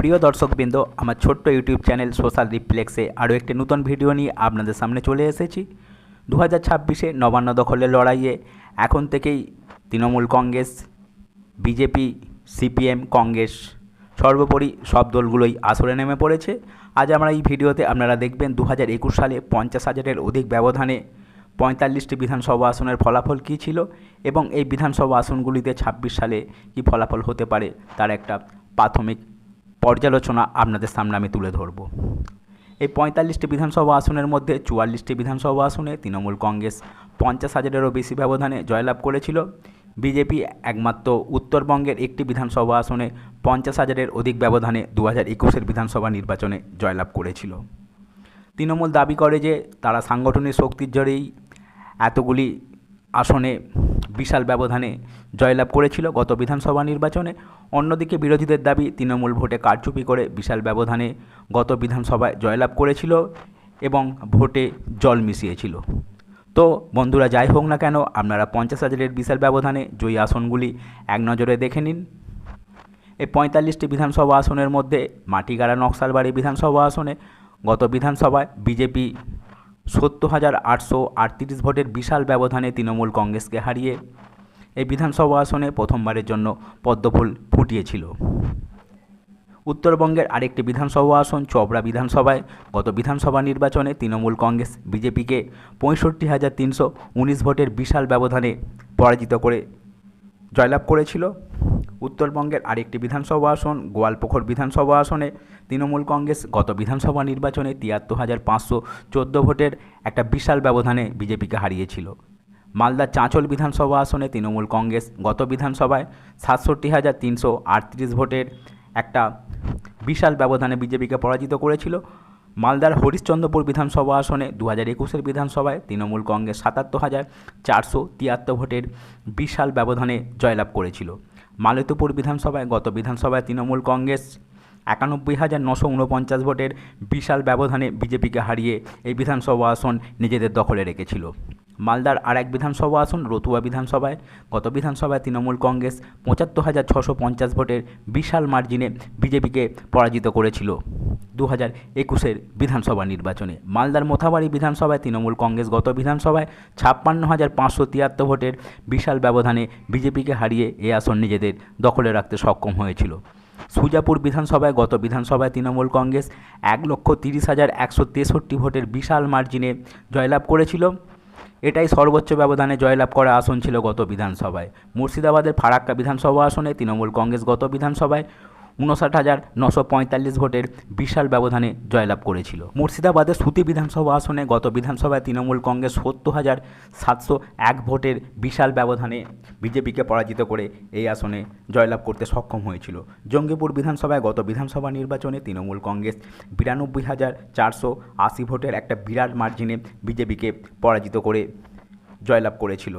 প্রিয় দর্শকবৃন্দ, আমার ছোট্ট ইউটিউব চ্যানেল সোশ্যাল রিপ্লেক্সে আরও একটি নতুন ভিডিও নিয়ে আপনাদের সামনে চলে এসেছি। দু হাজার ছাব্বিশে নবান্ন দখলের লড়াইয়ে এখন থেকেই তৃণমূল কংগ্রেস, বিজেপি, সিপিএম কংগ্রেস সর্বোপরি সব দলগুলোই আসরে নেমে পড়েছে। আজ আমরা এই ভিডিওতে আপনারা দেখবেন দু হাজার একুশ সালে পঞ্চাশ হাজারের অধিক ব্যবধানে পঁয়তাল্লিশটি বিধানসভা আসনের ফলাফল কী ছিল এবং এই বিধানসভা আসনগুলিতে ছাব্বিশ সালে কী ফলাফল হতে পারে, তার একটা প্রাথমিক পর্যালোচনা আপনাদের সামনে আমি তুলে ধরব। এই পঁয়তাল্লিশটি বিধানসভা আসনের মধ্যে চুয়াল্লিশটি বিধানসভা আসনে তৃণমূল কংগ্রেস পঞ্চাশ হাজারেরও বেশি ব্যবধানে জয়লাভ করেছিল। বিজেপি একমাত্র উত্তরবঙ্গের একটি বিধানসভা আসনে পঞ্চাশ হাজারের অধিক ব্যবধানে দু হাজার একুশের বিধানসভা নির্বাচনে জয়লাভ করেছিল। তৃণমূল দাবি করে যে তারা সাংগঠনিক শক্তির জোরেই এতগুলি আসনে বিশাল ব্যবধানে জয়লাভ করেছিল গত বিধানসভা নির্বাচনে। অন্যদিকে বিরোধীদের দাবি, তৃণমূল ভোটে কারচুপি করে বিশাল ব্যবধানে গত বিধানসভায় জয়লাভ করেছিল এবং ভোটে জল মিশিয়েছিল। তো বন্ধুরা, যাই হোক না কেন, আপনারা পঞ্চাশ হাজারের বিশাল ব্যবধানে জয়ী আসনগুলি এক নজরে দেখে নিন। এই পঁয়তাল্লিশটি বিধানসভা আসনের মধ্যে মাটিগাড়া নকশালবাড়ি বিধানসভা আসনে গত বিধানসভায় বিজেপি সত্তর হাজার আটশো আটত্রিশ ভোটের বিশাল ব্যবধানে তৃণমূল কংগ্রেসকে হারিয়ে এই বিধানসভা আসনে প্রথমবারের জন্য পদ্মফুল ফুটিয়েছিল। উত্তরবঙ্গের আরেকটি বিধানসভা আসন চবড়া বিধানসভায় গত বিধানসভা নির্বাচনে তৃণমূল কংগ্রেস বিজেপিকে পঁয়ষট্টি হাজার তিনশো উনিশ ভোটের বিশাল ব্যবধানে পরাজিত করে জয়লাভ করেছিল। উত্তরবঙ্গের আরেকটি বিধানসভা আসন গোয়ালপুকুর বিধানসভা আসনে তৃণমূল কংগ্রেস গত বিধানসভা নির্বাচনে তিয়াত্তর হাজার পাঁচশো চোদ্দ ভোটের একটা বিশাল ব্যবধানে বিজেপিকে হারিয়েছিল। মালদা চাঁচল বিধানসভা আসনে তৃণমূল কংগ্রেস গত বিধানসভায় সাতষট্টি হাজার তিনশো আটত্রিশ ভোটের একটা বিশাল ব্যবধানে বিজেপিকে পরাজিত করেছিল। মালদার হরিশ্চন্দ্রপুর বিধানসভা আসনে দু হাজার একুশের বিধানসভায় তৃণমূল কংগ্রেস সাতাত্তর হাজার চারশো তিয়াত্তর ভোটের বিশাল ব্যবধানে জয়লাভ করেছিল। মালতীপুর বিধানসভায় গত বিধানসভায় তৃণমূল কংগ্রেস একানব্বই হাজার নশো উনপঞ্চাশ ভোটের বিশাল ব্যবধানে বিজেপিকে হারিয়ে এই বিধানসভা আসন নিজেদের দখলে রেখেছিল। মালদার আর এক বিধানসভা আসন রতুয়া বিধানসভায় গত বিধানসভায় তৃণমূল কংগ্রেস পঁচাত্তর হাজার ছশো পঞ্চাশ ভোটের বিশাল মার্জিনে বিজেপিকে পরাজিত করেছিল। দু হাজার একুশের বিধানসভা নির্বাচনে। মালদার মোথাবাড়ি বিধানসভায় তৃণমূল কংগ্রেস গত বিধানসভায় ছাপ্পান্ন হাজার পাঁচশো তিয়াত্তর ভোটের বিশাল ব্যবধানে বিজেপিকে হারিয়ে এ আসন নিজেদের দখলে রাখতে সক্ষম হয়েছিল। সুজাপুর বিধানসভায় গত বিধানসভায় তৃণমূল কংগ্রেস এক লক্ষ তিরিশ হাজার একশো তেষট্টি ভোটের বিশাল মার্জিনে জয়লাভ করেছিল। এটাই সর্বোচ্চ ব্যবধানে জয়লাভ করা আসন ছিল গত বিধানসভায়। মুর্শিদাবাদের ফারাক্কা বিধানসভা আসনে তৃণমূল কংগ্রেস গত বিধানসভায় উনষাট হাজার নশো পঁয়তাল্লিশ ভোটের বিশাল ব্যবধানে জয়লাভ করেছিল। মুর্শিদাবাদের সুতি বিধানসভা আসনে গত বিধানসভায় তৃণমূল কংগ্রেস সত্তর হাজার সাতশো এক ভোটের বিশাল ব্যবধানে বিজেপিকে পরাজিত করে এই আসনে জয়লাভ করতে সক্ষম হয়েছিল। জঙ্গিপুর বিধানসভায় গত বিধানসভা নির্বাচনে তৃণমূল কংগ্রেস বিরানব্বই হাজার চারশো আশি ভোটের একটা বিরাট মার্জিনে বিজেপিকে পরাজিত করে জয়লাভ করেছিল।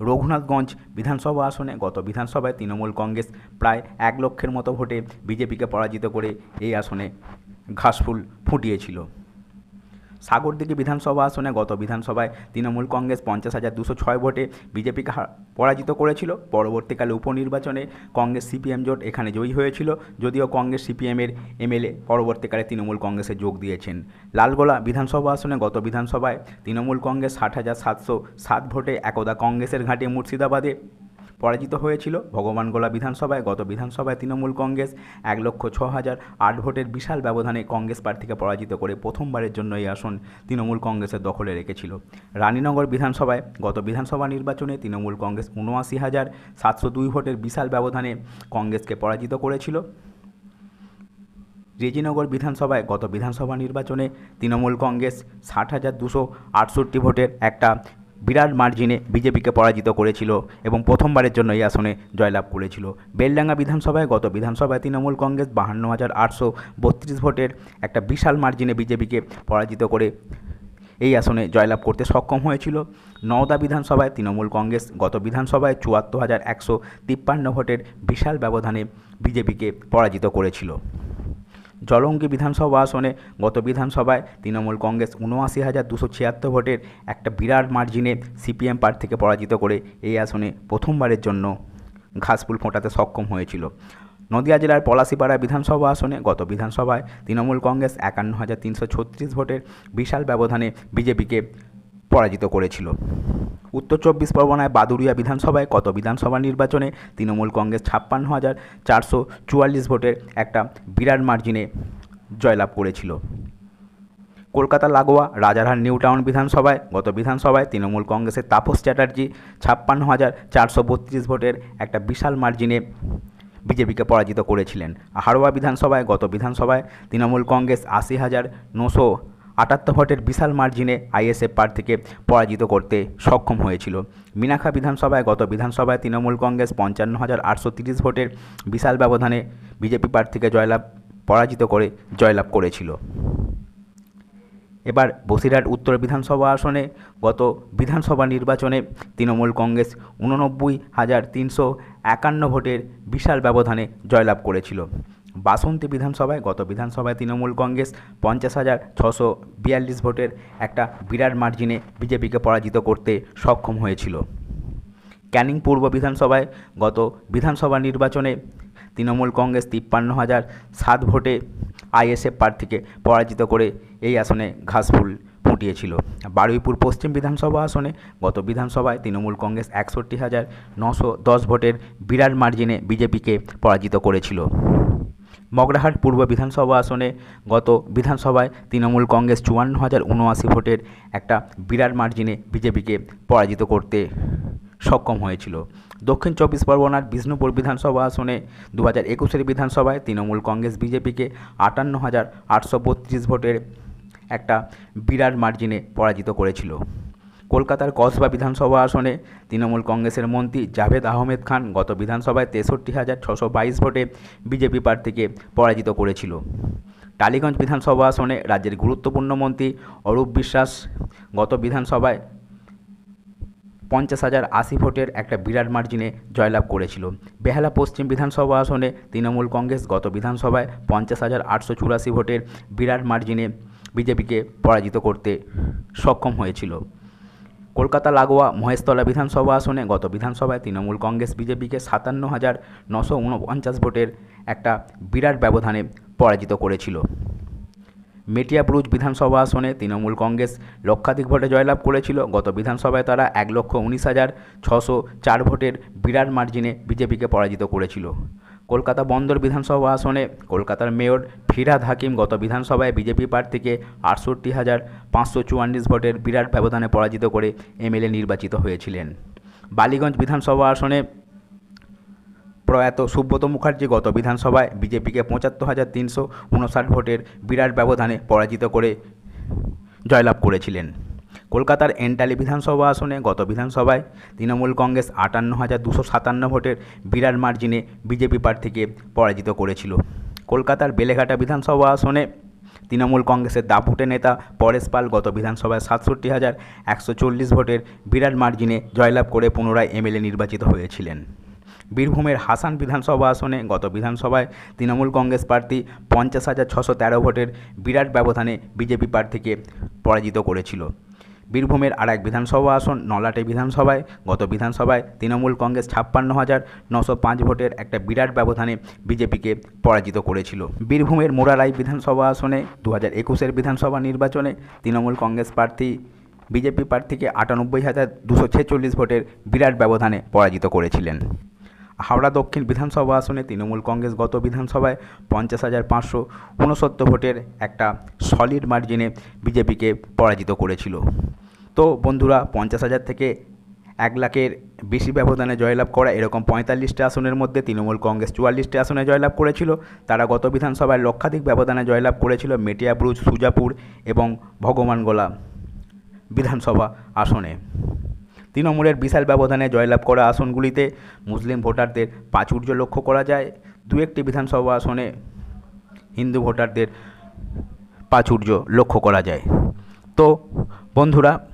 রঘুনাথগঞ্জ বিধানসভা আসনে গত বিধানসভায় তৃণমূল কংগ্রেস প্রায় এক লক্ষের মতো ভোটে বিজেপিকে পরাজিত করে এই আসনে ঘাসফুল ফুটিয়েছিল। সাগরদিঘি বিধানসভা আসনে, গত বিধানসভায় তৃণমূল কংগ্রেস পঞ্চাশ হাজার দুশো ছয় ভোটে বিজেপিকে পরাজিত করেছিল। পরবর্তীকালে উপনির্বাচনে কংগ্রেস সিপিএম জোট এখানে জয়ী হয়েছিল, যদিও কংগ্রেস সিপিএমের এমএলএ পরবর্তীকালে তৃণমূল কংগ্রেসে যোগ দিয়েছেন। লালগোলা বিধানসভা আসনে, গত বিধানসভায় তৃণমূল কংগ্রেস ষাট হাজার সাতশো সাত ভোটে একদা কংগ্রেসের ঘাঁটি মুর্শিদাবাদে। পরাজিত হয়েছিল। ভগবানগোলা বিধানসভায়, গত বিধানসভায় তৃণমূল কংগ্রেস এক লক্ষ ছ হাজার আট ভোটের বিশাল ব্যবধানে কংগ্রেস প্রার্থীকে পরাজিত করে প্রথমবারের জন্য এই আসন তৃণমূল কংগ্রেসের দখলে রেখেছিল। রানীনগর বিধানসভায়, গত বিধানসভা নির্বাচনে তৃণমূল কংগ্রেস উনআশি হাজার সাতশো দুই ভোটের বিশাল ব্যবধানে কংগ্রেসকে পরাজিত করেছিল। রেজিনগর বিধানসভায়, গত বিধানসভা নির্বাচনে তৃণমূল কংগ্রেস ষাট হাজার দুশো আটষট্টি ভোটের একটা বিরাট মার্জিনে বিজেপিকে পরাজিত করেছিল এবং প্রথমবারের জন্য এই আসনে জয়লাভ করেছিল। বেলডাঙ্গা বিধানসভায় গত বিধানসভায় তৃণমূল কংগ্রেস বাহান্ন হাজার আটশো বত্রিশ ভোটের একটা বিশাল মার্জিনে বিজেপিকে পরাজিত করে এই আসনে জয়লাভ করতে সক্ষম হয়েছিল। নওদা বিধানসভায় তৃণমূল কংগ্রেস, গত বিধানসভায় চুয়াত্তর হাজার একশো তিপ্পান্ন ভোটের বিশাল ব্যবধানে বিজেপিকে পরাজিত করেছিল। জলঙ্গি বিধানসভা আসনে গত বিধানসভায় তৃণমূল কংগ্রেস উনআশি হাজার দুশো ছিয়াত্তর ভোটের একটা বিরাট মার্জিনে সিপিএম প্রার্থীকে পরাজিত করে এই আসনে প্রথমবারের জন্য ঘাসফুল ফোটাতে সক্ষম হয়েছিল। নদিয়া জেলার পলাশিপাড়া বিধানসভা আসনে গত বিধানসভায় তৃণমূল কংগ্রেস একান্ন হাজার তিনশো ছত্রিশ ভোটের বিশাল ব্যবধানে বিজেপিকে পরাজিত করেছিল। উত্তর চব্বিশ পরগনায় বাদুড়িয়া বিধানসভায় গত বিধানসভা নির্বাচনে তৃণমূল কংগ্রেস ছাপ্পান্ন হাজার চারশো চুয়াল্লিশ ভোটের একটা বিরাট মার্জিনে জয়লাভ করেছিল। কলকাতা লাগোয়া রাজারহাট নিউ টাউন বিধানসভায় গত বিধানসভায় তৃণমূল কংগ্রেসের তাপস চ্যাটার্জি ছাপ্পান্ন হাজার চারশো বত্রিশ ভোটের একটা বিশাল মার্জিনে বিজেপিকে পরাজিত করেছিলেন। হাড়োয়া বিধানসভায় গত বিধানসভায় তৃণমূল কংগ্রেস আশি হাজার নশো আটাত্তর ভোটের বিশাল মার্জিনে আইএসএফ প্রার্থীকে পরাজিত করতে সক্ষম হয়েছিল। মিনাখা বিধানসভায় গত বিধানসভায় তৃণমূল কংগ্রেস পঞ্চান্ন হাজার আটশো তিরিশ ভোটের বিশাল ব্যবধানে বিজেপি প্রার্থীকে জয়লাভ, পরাজিত করে জয়লাভ করেছিল। এবার বসিরহাট উত্তর বিধানসভা আসনে গত বিধানসভা নির্বাচনে তৃণমূল কংগ্রেস উননব্বই হাজার তিনশো একান্ন ভোটের বিশাল ব্যবধানে জয়লাভ করেছিল। বাসন্তী বিধানসভায়, গত বিধানসভায় তৃণমূল কংগ্রেস পঞ্চাশ হাজার ছশো বিয়াল্লিশ ভোটের একটা বিরাট মার্জিনে বিজেপিকে পরাজিত করতে সক্ষম হয়েছিল। ক্যানিং পূর্ব বিধানসভায় গত বিধানসভা নির্বাচনে তৃণমূল কংগ্রেস তিপ্পান্ন হাজার সাত ভোটে আইএসএফ প্রার্থীকে পরাজিত করে এই আসনে ঘাসফুল ফুটিয়েছিল। বারুইপুর পশ্চিম বিধানসভা আসনে গত বিধানসভায় তৃণমূল কংগ্রেস একষট্টি হাজার নশো দশ ভোটের বিরাট মার্জিনে বিজেপিকে পরাজিত করেছিল। মগরাহাট পূর্ব বিধানসভা আসনে গত বিধানসভায় তৃণমূল কংগ্রেস চুয়ান্ন হাজার উনআশি ভোটের একটা বিরাট মার্জিনে বিজেপিকে পরাজিত করতে সক্ষম হয়েছিল। দক্ষিণ চব্বিশ পরগনার বিষ্ণুপুর বিধানসভা আসনে দু হাজার একুশের বিধানসভায় তৃণমূল কংগ্রেস বিজেপিকে আটান্ন হাজার আটশো বত্রিশ ভোটের একটা বিরাট মার্জিনে পরাজিত করেছিল। কলকাতার কসবা বিধানসভা আসনে তৃণমূল কংগ্রেসের মন্ত্রী জাভেদ আহমেদ খান গত বিধানসভায় তেষট্টি হাজার ছশো বাইশ ভোটে বিজেপি প্রার্থীকে পরাজিত করেছিল। টালিগঞ্জ বিধানসভা আসনে রাজ্যের গুরুত্বপূর্ণ মন্ত্রী অরূপ বিশ্বাস গত বিধানসভায় পঞ্চাশ হাজার আশি ভোটের একটা বিরাট মার্জিনে জয়লাভ করেছিল। বেহালা পশ্চিম বিধানসভা আসনে তৃণমূল কংগ্রেস গত বিধানসভায় পঞ্চাশ হাজার আটশো চুরাশি ভোটের বিরাট মার্জিনে বিজেপিকে পরাজিত করতে সক্ষম হয়েছিল। কলকাতা লাগোয়া মহেশতলা বিধানসভা আসনে গত বিধানসভায় তৃণমূল কংগ্রেস বিজেপিকে সাতান্ন হাজার নশো উনপঞ্চাশ ভোটের একটা বিরাট ব্যবধানে পরাজিত করেছিল। মেটিয়াবুরুজ বিধানসভা আসনে তৃণমূল কংগ্রেস লক্ষাধিক ভোটে জয়লাভ করেছিল। গত বিধানসভায় তারা এক লক্ষ উনিশ হাজার ছশো চার ভোটের বিরাট মার্জিনে বিজেপিকে পরাজিত করেছিল। কলকাতা বন্দর বিধানসভা আসনে কলকাতার মেয়র ফিরাদ হাকিম গত বিধানসভায় বিজেপি প্রার্থীকে আটষট্টি হাজার পাঁচশো চুয়াল্লিশ ভোটের বিরাট ব্যবধানে পরাজিত করে এমএলএ নির্বাচিত হয়েছিলেন। বালিগঞ্জ বিধানসভা আসনে প্রয়াত সুব্রত মুখার্জি গত বিধানসভায় বিজেপিকে পঁচাত্তর হাজার তিনশো উনষাট ভোটের বিরাট ব্যবধানে পরাজিত করে জয়লাভ করেছিলেন। কলকাতার এন্টালি বিধানসভা আসনে, গত বিধানসভায় তৃণমূল কংগ্রেস আটান্ন হাজার দুশো সাতান্ন ভোটের বিরাট মার্জিনে বিজেপি প্রার্থীকে পরাজিত করেছিল। কলকাতার বেলেঘাটা বিধানসভা আসনে তৃণমূল কংগ্রেসের দাপুটে নেতা পরেশ পাল গত বিধানসভায় সাতষট্টি হাজার একশো চল্লিশ ভোটের বিরাট মার্জিনে জয়লাভ করে পুনরায় এমএলএ নির্বাচিত হয়েছিলেন। বীরভূমের হাসান বিধানসভা আসনে, গত বিধানসভায় তৃণমূল কংগ্রেস প্রার্থী পঞ্চাশ হাজার ছশো তেরো ভোটের বিরাট ব্যবধানে বিজেপি প্রার্থীকে পরাজিত করেছিল। বীরভূমের আর এক বিধানসভা আসন নলাটে বিধানসভায়, গত বিধানসভায় তৃণমূল কংগ্রেস ছাপ্পান্ন হাজার নশো পাঁচ ভোটের একটা বিরাট ব্যবধানে বিজেপিকে পরাজিত করেছিল। বীরভূমের মোরারাই বিধানসভা আসনে দু হাজার একুশের বিধানসভা নির্বাচনে তৃণমূল কংগ্রেস প্রার্থী, বিজেপি প্রার্থীকে আটানব্বই হাজার দুশো ছেচল্লিশ ভোটের বিরাট ব্যবধানে পরাজিত করেছিলেন। হাওড়া দক্ষিণ বিধানসভা আসনে তৃণমূল কংগ্রেস গত বিধানসভায় পঞ্চাশ হাজার পাঁচশো ঊনসত্তর ভোটের একটা সলিড মার্জিনে বিজেপিকে পরাজিত করেছিল। তো বন্ধুরা, পঞ্চাশ হাজার থেকে এক লাখের বেশি ব্যবধানে জয়লাভ করা এরকম পঁয়তাল্লিশটি আসনের মধ্যে তৃণমূল কংগ্রেস চুয়াল্লিশটি আসনে জয়লাভ করেছিল। তারা গত বিধানসভায় লক্ষাধিক ব্যবধানে জয়লাভ করেছিল মেটিয়াব্রুজ সুজাপুর এবং ভগবানগোলা বিধানসভা আসনে। তৃণমূলের বিশাল ব্যবধানে জয়লাভ করা আসনগুলিতে মুসলিম ভোটারদের প্রাচুর্য লক্ষ্য করা যায়। দু একটি বিধানসভা আসনে হিন্দু ভোটারদের প্রাচুর্য লক্ষ্য করা যায়। তো, বন্ধুরা,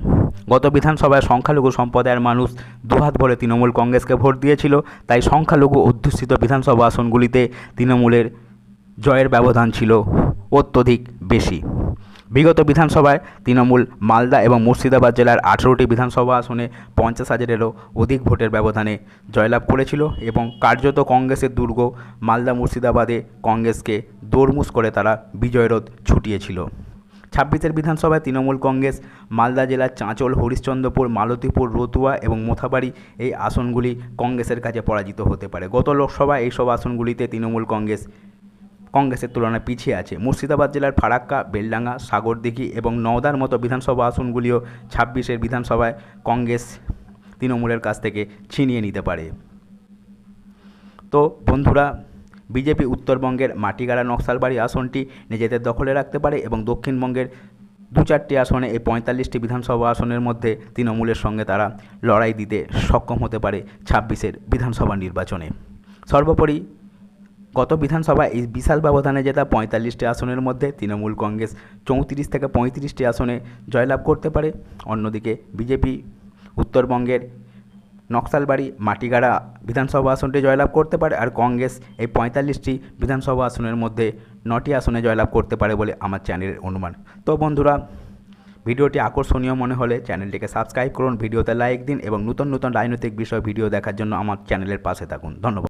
গত বিধানসভায় সংখ্যালঘু সম্প্রদায়ের মানুষ দুহাত ভরে তৃণমূল কংগ্রেসকে ভোট দিয়েছিল, তাই সংখ্যালঘু অধ্যুষিত বিধানসভা আসনগুলিতে তৃণমূলের জয়ের ব্যবধান ছিল অত্যধিক বেশি। বিগত বিধানসভায় তৃণমূল, মালদা এবং মুর্শিদাবাদ জেলার আঠেরোটি বিধানসভা আসনে পঞ্চাশ হাজারেরও অধিক ভোটের ব্যবধানে জয়লাভ করেছিল এবং কার্যত কংগ্রেসের দুর্গ মালদা মুর্শিদাবাদে কংগ্রেসকে দোরমুস করে তারা বিজয়রথ ছুটিয়েছিল। ছাব্বিশের বিধানসভায় তৃণমূল কংগ্রেস, মালদা জেলার চাঁচল, হরিশ্চন্দ্রপুর, মালতীপুর, রতুয়া এবং মোথাবাড়ি এই আসনগুলি কংগ্রেসের কাছে পরাজিত হতে পারে। গত লোকসভায় এইসব আসনগুলিতে তৃণমূল কংগ্রেস কংগ্রেসের তুলনায় পিছিয়ে আছে। মুর্শিদাবাদ জেলার ফারাক্কা, বেলডাঙ্গা, সাগরদিঘি এবং নওদার মতো বিধানসভা আসনগুলিও ছাব্বিশের বিধানসভায় কংগ্রেস তৃণমূলের কাছ থেকে ছিনিয়ে নিতে পারে। তো বন্ধুরা, বিজেপি উত্তরবঙ্গের মাটিগাড়া নকশালবাড়ি আসনটি নিজেদের দখলে রাখতে পারে এবং দক্ষিণবঙ্গের দু চারটি আসনে এই পঁয়তাল্লিশটি বিধানসভা আসনের মধ্যে তৃণমূলের সঙ্গে তারা লড়াই দিতে সক্ষম হতে পারে ছাব্বিশের বিধানসভা নির্বাচনে। সর্বোপরি গত বিধানসভায় এই বিশাল ব্যবধানে জেতা পঁয়তাল্লিশটি আসনের মধ্যে তৃণমূল কংগ্রেস চৌত্রিশ থেকে পঁয়ত্রিশটি আসনে জয়লাভ করতে পারে। অন্যদিকে বিজেপি, উত্তরবঙ্গের নকশালবাড়ি, মাটিগাড়া বিধানসভা আসনটি জয়লাভ করতে পারে আর কংগ্রেস এই পঁয়তাল্লিশটি বিধানসভা আসনের মধ্যে নটি আসনে জয়লাভ করতে পারে বলে আমার চ্যানেলের অনুমান। তো বন্ধুরা, ভিডিওটি আকর্ষণীয় মনে হলে চ্যানেলটিকে সাবস্ক্রাইব করুন, ভিডিওতে লাইক দিন এবং নতুন নতুন রাজনৈতিক বিষয়, ভিডিও দেখার জন্য আমার চ্যানেলের পাশে থাকুন। ধন্যবাদ।